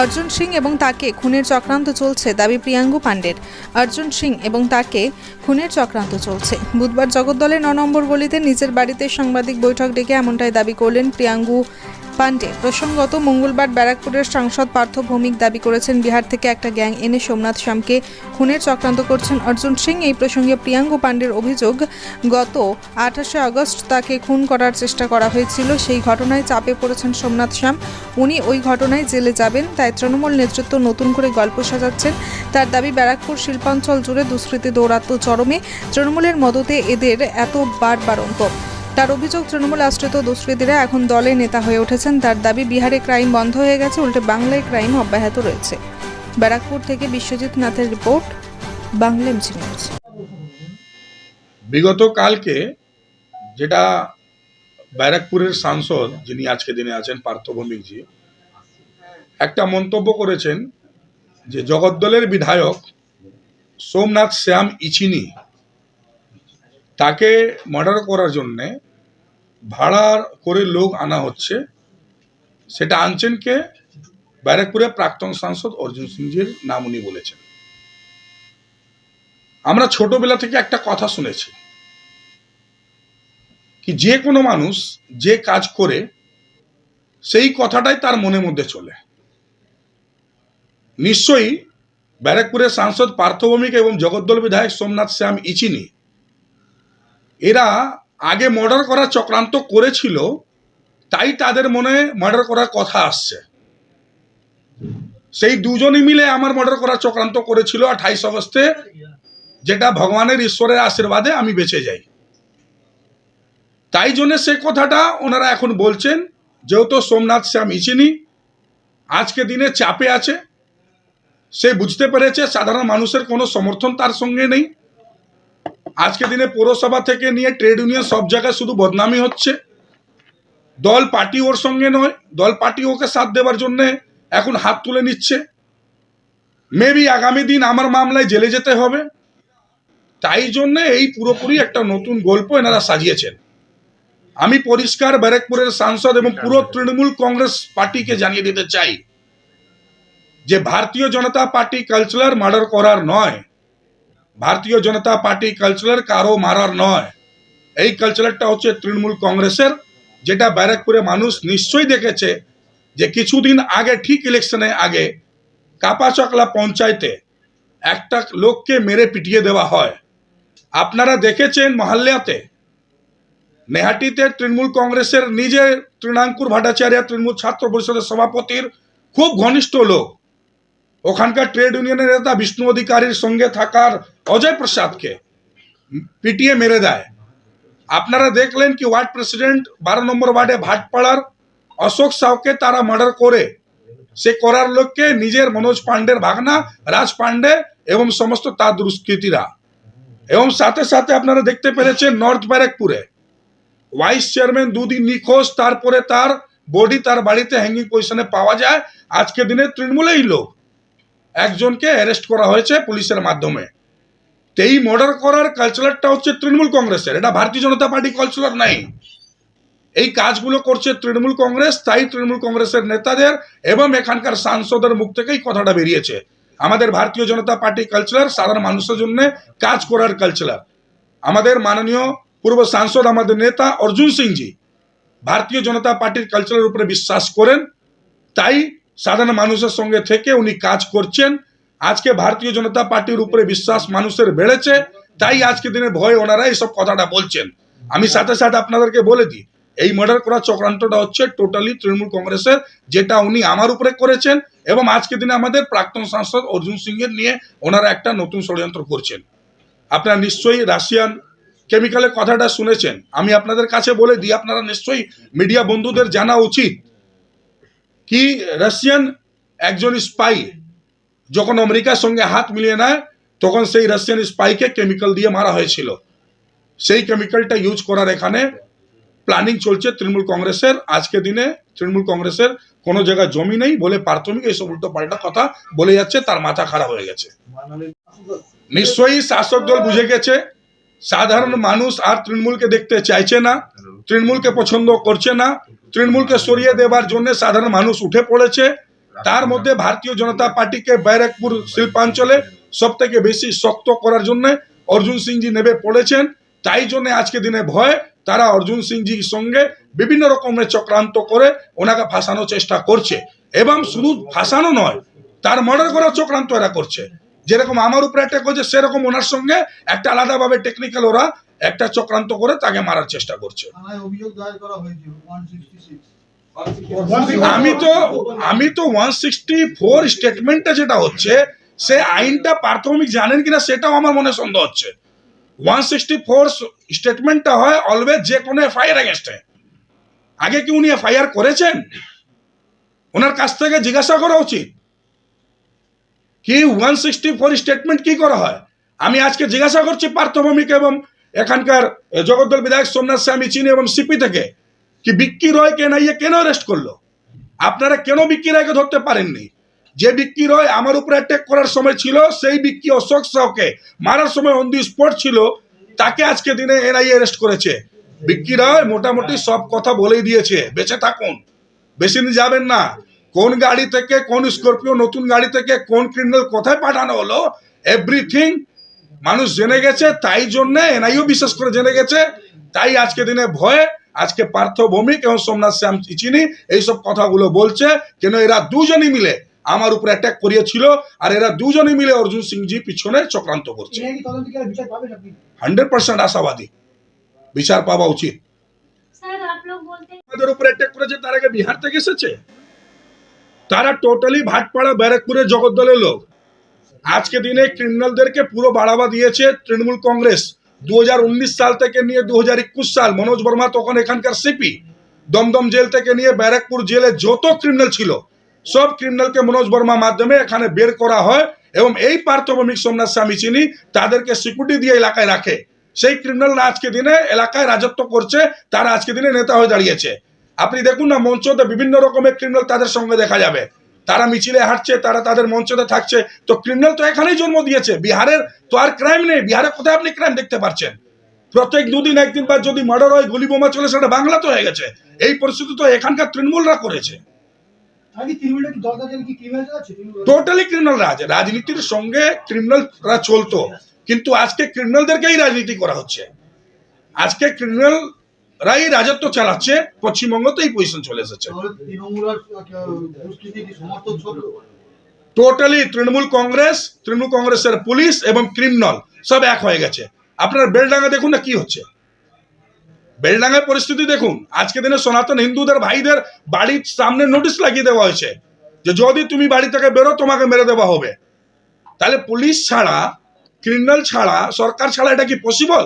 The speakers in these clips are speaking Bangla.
অর্জুন সিং এবং তাকে খুনের চক্রান্ত চলছে, দাবি প্রিয়াঙ্গু পাণ্ডের। অর্জুন সিং এবং তাকে খুনের চক্রান্ত চলছে। বুধবার জগদ্দলের ন নম্বর গলিতে নিজের বাড়িতে সাংবাদিক বৈঠক ডেকে এমনটাই দাবি করলেন প্রিয়াঙ্গু পাণ্ডে। প্রসঙ্গত, মঙ্গলবার ব্যারাকপুরের সাংসদ পার্থ ভৌমিক দাবি করেছেন, বিহার থেকে একটা গ্যাং এনে সোমনাথ শ্যামকে খুনের চক্রান্ত করছেন অর্জুন সিং। এই প্রসঙ্গে প্রিয়াঙ্গু পাণ্ডের অভিযোগ, গত আঠাশে আগস্ট তাকে খুন করার চেষ্টা করা হয়েছিল। সেই ঘটনায় চাপে পড়েছেন সোমনাথ শ্যাম। উনি ওই ঘটনায় জেলে যাবেন, তাই তৃণমূল নেতৃত্ব নতুন করে গল্প সাজাচ্ছেন। তার দাবি, ব্যারাকপুর শিল্পাঞ্চল জুড়ে দুষ্কৃতী দৌরাত্ম্য চরমে। তৃণমূলের মদতে এদের এত বারবারন্ত তার অভিযোগ তৃণমূল আশ্রিত দুষ্কৃতীরা এখন দলে নেতা হয়ে উঠেছেন। তার দাবি, বিহারে ক্রাইম বন্ধ হয়ে গেছে, উল্টে বাংলায় ক্রাইম অব্যাহত রয়েছে। ব্যারাকপুর থেকে বিশ্বজিৎ নাথের রিপোর্ট, বাংলা নিউজ বিগত কালকে যেটা ব্যারাকপুরের সাংসদ, যিনি আজকে দিনে আছেন, পার্থ ভৌমিকজি একটা মন্তব্য করেছেন যে জগদ্দলের বিধায়ক সোমনাথ শ্যাম ইচিনি, তাকে মার্ডার করার জন্যে ভাড়া করে লোক আনা হচ্ছে। সেটা আনছেন কে? ব্যারাকপুরের প্রাক্তন সাংসদ অর্জুন সিংজির নাম উনি বলেছেন। আমরা ছোটবেলা থেকে একটা কথা শুনেছি কি যে কোনো মানুষ যে কাজ করে, সেই কথাটাই তার মনের মধ্যে চলে। নিশ্চয়ই ব্যারাকপুরের সাংসদ পার্থভৌমিক এবং জগদ্দল বিধায়ক সোমনাথ শ্যাম ইচিনি, এরা আগে মার্ডার করার চক্রান্ত করেছিল, তাই তাদের মনে মার্ডার করার কথা আসছে। সেই দুজনই মিলে আমার মার্ডার করার চক্রান্ত করেছিল আঠাইশ অগস্টে যেটা ভগবানের ঈশ্বরের আশীর্বাদে আমি বেঁচে যাই। তাই জন্য সে কথাটা ওনারা এখন বলছেন, যেহেতু সোমনাথ শ্যাম ইচিনি আজকে দিনে চাপে আছে, সে বুঝতে পেরেছে, সাধারণ মানুষের কোনো সমর্থন তার সঙ্গে নেই। আজকে দিনে পৌরসভা থেকে নিয়ে ট্রেড ইউনিয়ন সব জায়গায় শুধু বদনামি হচ্ছে। দল পার্টি ওর সঙ্গে নয়, দল পার্টি ওকে সাথ দেওয়ার জন্য এখন হাত তুলে নিচ্ছে। মেবি আগামী দিন আমার মামলায় জেলে যেতে হবে। তাই জন্যে এই পুরোপুরি একটা নতুন গল্প এনারা সাজিয়েছেন। আমি পরিষ্কার ব্যারাকপুরের সাংসদ এবং পুরো তৃণমূল কংগ্রেস পার্টিকে জানিয়ে দিতে চাই যে, ভারতীয় জনতা পার্টি কালচারাল মার্ডার করার নয় ভারতীয় জনতা পার্টি কালচারের কারও মারার নয়। এই কালচারটা হচ্ছে তৃণমূল কংগ্রেসের, যেটা ব্যারাকপুরে মানুষ নিশ্চয়ই দেখেছে যে কিছুদিন আগে, ঠিক ইলেকশনে আগে কাপাচকলা পঞ্চায়েতে একটা লোককে মেরে পিটিয়ে দেওয়া হয়। আপনারা দেখেছেন মহাল্লাতে? নেহাটিতে তৃণমূল কংগ্রেসের নিজের তৃণাঙ্কুর ভট্টাচার্য, তৃণমূল ছাত্র পরিষদের সভাপতির খুব ঘনিষ্ঠ লোক। ওখানকার ট্রেড ইউনিয়নের নেতা বিষ্ণু অধিকারীর সঙ্গে থাকার অজয় প্রসাদকে পিটিয়ে মেরে দেয়। আপনারা দেখলেন কি ওয়ার্ড প্রেসিডেন্ট বারো নম্বর ওয়ার্ডে ভাটপাড়ার অশোক সাউকে তারা মার্ডার করে। সে করার লোককে নিজের মনোজ পাণ্ডের ভাগনা, রাজ পাণ্ডে এবং সমস্ত তার দুষ্কৃতীরা। এবং সাথে সাথে আপনারা দেখতে পেরেছেন নর্থ ব্যারাকপুরে। ভাইস চেয়ারম্যান দুদিন নিখোঁজ, তারপরে তার বডি তার বাড়িতে হ্যাঙ্গিং পজিশনে পাওয়া যায়। আজকে দিনে তৃণমূলেই লোক। একজনকে অ্যারেস্ট করা হয়েছে পুলিশের মাধ্যমে। তো এই মার্ডার করার কালচারটা হচ্ছে তৃণমূল কংগ্রেসের। এটা ভারতীয় জনতা পার্টি কালচার নাই। এই কাজগুলো করছে তৃণমূল কংগ্রেস, তাই তৃণমূল কংগ্রেসের নেতাদের এবং এখানকার সাংসদের মুখ থেকেই কথাটা বেরিয়েছে। আমাদের ভারতীয় জনতা পার্টি কালচার সাধারণ মানুষের জন্য কাজ করার কালচার আমাদের মাননীয় পূর্ব সাংসদ, আমাদের নেতা অর্জুন সিংজি ভারতীয় জনতা পার্টির কালচারের উপরে বিশ্বাস করেন। তাই সাধারণ মানুষের সঙ্গে থেকে উনি কাজ করছেন। আজকে ভারতীয় জনতা পার্টির উপরে বিশ্বাস মানুষের বেড়েছে। তাই আজকে দিনে ভয় ওনারা এইসব কথাটা বলছেন। আমি সাথে সাথে আপনাদেরকে বলে দিই, এই মার্ডার করা চক্রান্তটা হচ্ছে টোটালি তৃণমূল কংগ্রেসের, যেটা উনি আমার উপরে করেছেন এবং আজকে দিনে আমাদের প্রাক্তন সাংসদ অর্জুন সিংয়ের নিয়ে ওনারা একটা নতুন ষড়যন্ত্র করছেন। আপনারা নিশ্চয়ই রাশিয়ান কেমিক্যালের কথাটা শুনেছেন। আমি আপনাদের কাছে বলে দিই, আপনারা নিশ্চয়ই মিডিয়া বন্ধুদের জানা উচিত। কি রাশিয়ান একজন স্পাই যখন আমেরিকার সঙ্গে হাত মিলিয়ে নেয়, তখন সেই রাশিয়ান স্পাইকে কেমিক্যাল দিয়ে মারা হয়েছিল। সেই কেমিক্যালটা ইউজ করার এখানে প্ল্যানিং চলছে তৃণমূল কংগ্রেসের। আজকে দিনে তৃণমূল কংগ্রেসের কোনো জায়গায় জমি নেই বলে প্রাথমিক এইসব উল্টো পাল্টা কথা বলে যাচ্ছে, তার মাথা খারাপ হয়ে গেছে। নিশ্চয়ই শাসক দল বুঝে গেছে, সাধারণ মানুষ আর তৃণমূলকে দেখতে চাইছে না, তৃণমূলকে পছন্দ করছে না তৃণমূলকে সরিয়ে দেবার জন্য সাধারণ মানুষ উঠে পড়েছে। তার মধ্যে ভারতীয় জনতা পার্টিকে ব্যারাকপুর শিল্পাঞ্চলে সব থেকে বেশি শক্ত করার জন্য অর্জুন সিংজি নেবে পড়েছেন। তাই জন্য আজকে দিনে ভয় তারা অর্জুন সিংজির সঙ্গে বিভিন্ন রকমের চক্রান্ত করে ওনাকে ফাঁসানোর চেষ্টা করছে। এবং শুধু ফাঁসানো নয়, তার মার্ডার করার চক্রান্ত এরা করছে। যেরকম আমার উপরে একটা করছে সেরকম ওনার সঙ্গে একটা আলাদাভাবে টেকনিক্যাল ওরা একটা চক্রান্ত করে তাকে মারার চেষ্টা করছে। আমি তো আমি তো ওয়ান সিক্সটি ফোর স্টেটমেন্টটা যেটা হচ্ছে সে আইনটা প্রাথমিক জানেন কিনা সেটাও আমার মনে সন্দেহ হচ্ছে। ওয়ান সিক্সটি ফোর স্টেটমেন্টটা হয় অলওয়েজ যে কোনো এফআইআর এগেনস্টে আগে কি উনি এফআইআর করেছেন? ওনার কাছ থেকে জিজ্ঞাসা করা উচিত। কি ওয়ান সিক্সটি ফোর স্টেটমেন্ট কি করা হয়? আমি আজকে জিজ্ঞাসা করছি পার্থভূমিক এবং এখানকার জগদ্দল বিধায়ক সোমনাথ স্বামী চিনি এবং সিপি থেকে কি বিক্কি রয়কে নাইয়ে কেন অ্যারেস্ট করল? আপনারা কেন বিক্কি রায়কে ধরতে পারেননি? যে বিক্কি রয় আমার উপরে অ্যাটাক করার সময় ছিল, সেই বিক্কি অশোক সাহকে মারার সময় অন দি স্পট ছিল, তাকে আজকে দিনে এনআইএ অ্যারেস্ট করেছে। বিক্কি রয় মোটামুটি সব কথা বলেই দিয়েছে, বেঁচে থাকুন, বেশি দিন যাবেন না। কোন গাড়ি থেকে কোন স্করপিও নতুন গাড়ি থেকে কোন ক্রিমিনাল কোথায় পাঠানো হলো এভরিথিং মানুষ জেনে গেছে তাই জন্যে এনআইও বিশেষ করে জেনে গেছে তাই আজকে দিনে ভয়ে আজকে পার্থ ভৌমিক এবং সোমনাথ শ্যাম চিচিনি এইসব কথাগুলো বলছে কেন এরা দুজনই মিলে আমার উপরে অ্যাটাক করিয়েছিল আর এরা দুজনই মিলে অর্জুন সিংজি পিছনে চক্রান্ত করছে। হান্ড্রেড পার্সেন্ট আশাবাদী। বিচার পাওয়া উচিত। আমাদের উপরে অ্যাটাক করেছে তার আগে বিহার থেকে এসেছে? তারা টোটালি ভাটপাড়া ব্যারাকপুরের জগদ্দলের লোক। আজকে দিনে ক্রিমিনালদেরকে পুরো বাড়াবা দিয়েছে তৃণমূল কংগ্রেস। দুহাজার উনিশ সাল থেকে নিয়ে দুহাজার একুশ সাল মনোজ বর্মা তখন এখানকার সিপি দমদম জেল থেকে নিয়ে ব্যারাকপুর জেলে যত ক্রিমিনাল ছিল, সব ক্রিমিনালকে মনোজ বর্মা মাধ্যমে এখানে বের করা হয় এবং এই পার্থভূমিক সোমনাথ স্বামী চিনি তাদেরকে সিকিউরিটি দিয়ে এলাকায় রাখে। সেই ক্রিমিনালরা আজকে দিনে এলাকায় রাজত্ব করছে, তারা আজকে দিনে নেতা হয়ে দাঁড়িয়েছে। আপনি দেখুন না, মঞ্চতে বিভিন্ন রকমের ক্রিমিনাল তাদের সঙ্গে দেখা যাবে। তারা মিছিলে হাঁটছে তারা তাদের মঞ্চতে থাকছে। তো ক্রিমিনাল তো এখানেই জন্ম দিয়েছে। বিহারের তো আর ক্রাইম নেই। বিহারে কোথায় আপনি ক্রাইম দেখতে পাচ্ছেন প্রত্যেক দুদিন একদিন বা যদি মার্ডার হয় গুলি বোমা চলে সেটা বাংলা তো হয়ে গেছে। এই পরিস্থিতি তো এখানকার তৃণমূলরা করেছে। ক্রিমিনাল টোটালি ক্রিমিনালরা আছে? রাজনীতির সঙ্গে ক্রিমিনালরা চলতো। কিন্তু আজকে ক্রিমিনালদেরকেই রাজনীতি করা হচ্ছে। আজকে ক্রিমিনালরাই রাজত্ব চালাচ্ছে পশ্চিমবঙ্গতে এই পজিশন চলে এসেছে। টোটালি তৃণমূল কংগ্রেস তৃণমূল কংগ্রেসের পুলিশ এবং ক্রিমিনাল সব এক হয়ে গেছে। আপনার বেলডাঙ্গা দেখুন না কি হচ্ছে। বেলডাঙ্গার পরিস্থিতি দেখুন। আজকে দিনে সনাতন হিন্দুদের ভাইদের বাড়ির সামনে নোটিশ লাগিয়ে দেওয়া হয়েছে যে যদি তুমি বাড়ি থেকে বেরো তোমাকে মেরে দেওয়া হবে। তাহলে পুলিশ ছাড়া ক্রিমিনাল ছাড়া সরকার ছাড়া এটা কি পসিবল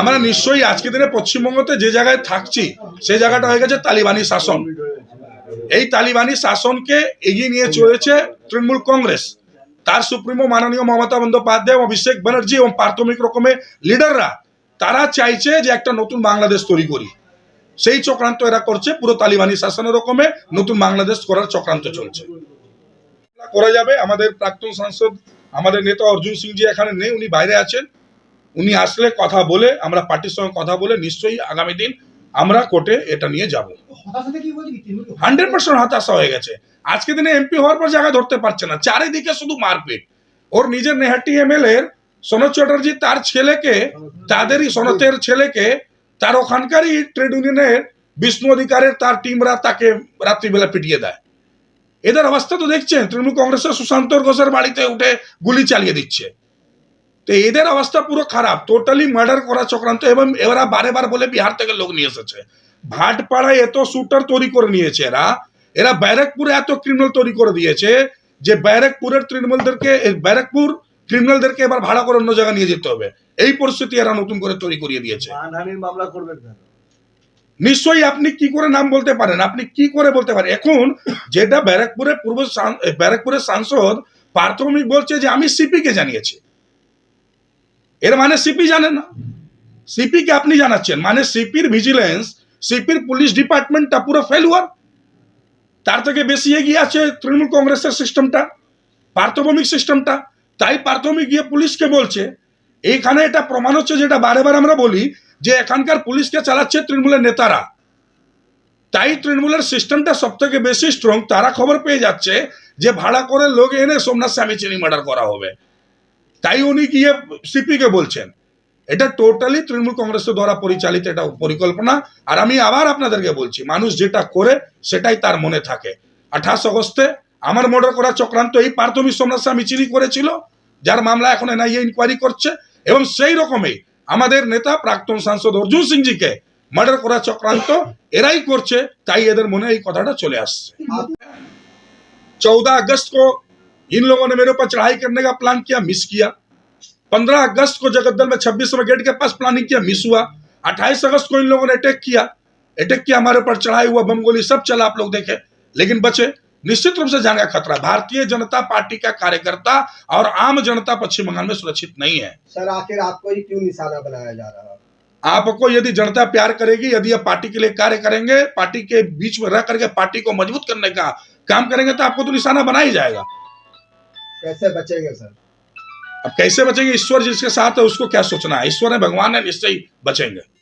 আমরা নিশ্চয়ই আজকে দিনে পশ্চিমবঙ্গতে যে জায়গায় থাকছি সেই জায়গাটা হয়ে গেছে তালিবানি শাসন। এই তালিবানি শাসনকে এগিয়ে নিয়ে চলেছে তৃণমূল কংগ্রেস। তার সুপ্রিমো মাননীয় মমতা বন্দ্যোপাধ্যায় এবং অভিষেক ব্যানার্জি এবং প্রাথমিক রকমের লিডাররা, তারা চাইছে যে একটা নতুন বাংলাদেশ তৈরি করি। সেই চক্রান্ত এরা করছে, পুরো তালিবানি শাসনের রকমে নতুন বাংলাদেশ করার চক্রান্ত চলছে। করা যাবে, আমাদের প্রাক্তন সাংসদ আমাদের নেতা অর্জুন সিংজি এখানে নেই উনি বাইরে আছেন। উনি আসলে কথা বলে আমরা পার্টির সঙ্গে কথা বলে নিশ্চয়ই আগামী দিন আমরা কোর্টে এটা নিয়ে যাব। হান্ড্রেড পার্সেন্ট হতাশা হয়ে গেছে। আজকে দিনে এমপি হওয়ার পর জায়গায় ধরতে পারছে না। চারিদিকে শুধু মারপিট। ওর নিজের নেহাটি এমএল এর সনদ চ্যাটার্জি তার ছেলেকে তাদেরই সনতের ছেলেকে তার ওখানকারই ট্রেড ইউনিয়নের বিষ্ণু অধিকারের তার টিমরা তাকে রাত্রিবেলা পিটিয়ে দেয়। এদের অবস্থা তো দেখছেন, তৃণমূল কংগ্রেসের সুশান্ত ঘোষের বাড়িতে উঠে গুলি চালিয়ে দিচ্ছে। তো এদের অবস্থা পুরো খারাপ টোটালি মার্ডার করা চক্রান্ত, এবং এরা বারে বার বলে বিহার থেকে লোক নিয়ে এসেছে। ভাটপাড়ায় এত শুটার তৈরি করে নিয়েছে এরা। এরা ব্যারাকপুরে এত ক্রিমিনাল তৈরি করে দিয়েছে যে ব্যারাকপুরের তৃণমূলদেরকে, ব্যারাকপুর ক্রিমিনালদেরকে এবার ভাড়া করে অন্য জায়গায় নিয়ে যেতে হবে। এই পরিস্থিতি এরা নতুন করে তৈরি করিয়ে দিয়েছে। মামলা করবেন নিশ্চয়ই আপনি কি করে নাম বলতে পারেন? আপনি কি করে বলতে পারেন? এখন যেটা ব্যারাকপুরের পূর্ব ব্যারাকপুরের সাংসদ প্রাথমিক বলছে যে, আমি সিপি কে জানিয়েছি। এর মানে সিপি জানে না। সিপি কে আপনি জানাচ্ছেন। মানে সিপির ভিজিলেন্স সিপির পুলিশ ডিপার্টমেন্টটা পুরো ফেলুয়ার তার থেকে বেশি এগিয়ে আছে তৃণমূল কংগ্রেসের সিস্টেমটা পার্থভৌমিক সিস্টেমটা তাই প্রাথমিক গিয়ে পুলিশকে বলছে, এইখানে এটা প্রমাণ হচ্ছে যেটা বারে আমরা বলি যে এখানকার পুলিশকে চালাচ্ছে তৃণমূলের নেতারা। তাই তৃণমূলের সিস্টেমটা সব থেকে বেশি স্ট্রং তারা খবর পেয়ে যাচ্ছে যে ভাড়া করে লোক এনে সোমনাথ স্বামী চিনি মার্ডার করা হবে। তাই উনি গিয়ে সিপিকে বলছেন। এটা টোটালি তৃণমূল কংগ্রেসের দ্বারা পরিচালিত, এটা পরিকল্পনা। আর আমি আবার আপনাদেরকে বলছি, মানুষ যেটা করে সেটাই তার মনে থাকে। আঠাশ আগস্টে আমার মর্ডার করা চক্রান্ত এই পার্থমী সোমনাথ স্বামী চিনি করেছিল, যার মামলা এখন এনআইএ ইনকোয়ারি করছে। এবং সেই রকমই আমাদের নেতা প্রাক্তন সাংসদ অর্জুন সিংজিকে মার্ডার করা চক্রান্ত এরাই করছে তাই এদের মনে এই কথাটা চলে আসছে चौदह अगस्त को इन लोगों ने मेरे ऊपर चढ़ाई करने का प्लान किया मिस किया पंद्रह अगस्त को जगद्दल में छब्बीस गेट के पास प्लानिंग किया मिस हुआ अट्ठाईस अगस्त को इन लोगों ने अटैक किया अटैक किया हमारे ऊपर चढ़ाई हुआ बम गोली सब चला आप लोग देखे लेकिन बचे निश्चित रूप से जाने का खतरा। भारतीय जनता पार्टी का कार्यकर्ता और आम जनता पश्चिम बंगाल में सुरक्षित नहीं है। सर आखिर आपको ही क्यों निशाना बनाया जा रहा? है आपको यदि जनता प्यार करेगी यदि आप पार्टी के लिए कार्य करेंगे पार्टी के बीच में रह करके पार्टी को मज़बूत करने का काम करेंगे तो आपको तो निशाना बना ही जाएगा। कैसे बचेंगे सर? अब कैसे बचेंगे? ईश्वर जिसके साथ है उसको क्या सोचना है? ईश्वर है भगवान है निश्चय बचेंगे।